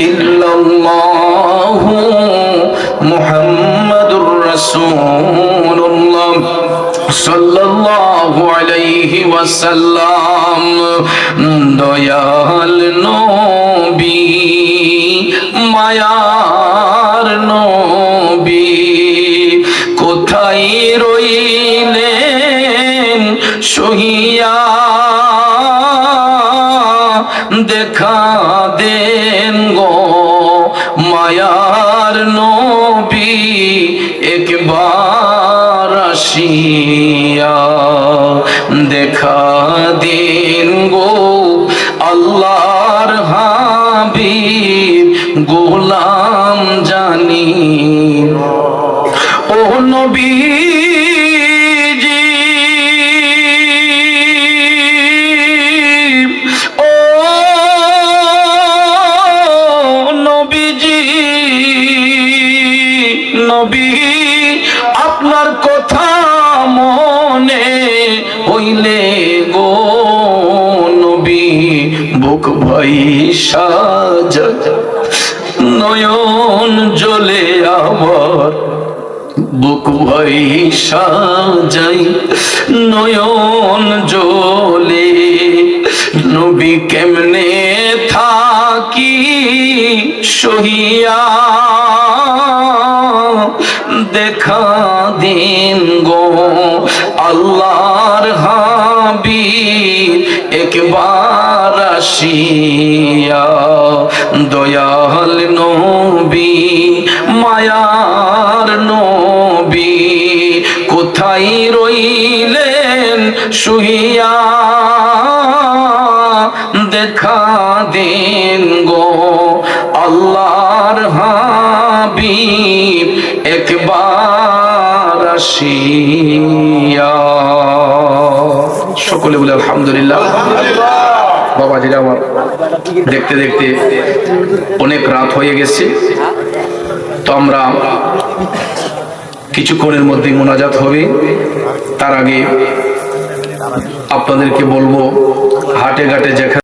إلا الله محمد رسول الله صلى الله عليه وسلم দয়াল নবী মায়ার নবী কোথায় রইলেন দেখা দেন গো মায়ার নবী, একবার আসিয়া দেখা দিন গো আল্লাহর হাবিব, গোলাম জানি। ও নবীজি নবী, আপনার কথা মনে হইলে গো নবী, বুক সাজ নয়ন জ্বলে আবার বুক ভাই সাজাই নয়ন জ্বলে নবী কেমনে থাকি সহিয়া? দেখা দিন গো আল্লাহর হাবিব একবার আসিয়া দয়াল নবী মায়ার নবী কোথায় রইলেন শুইয়া দেখা দিন গো আল্লাহর হাবিব সকলে বলে আলহামদুলিল্লাহ। বাবা যেটা আমার দেখতে দেখতে অনেক রাত হয়ে গেছে। তো আমরা কিছুক্ষণের মধ্যে মোনাজাত হবে। তার আগে আপনাদেরকে বলব, হাটে ঘাটে যেখানে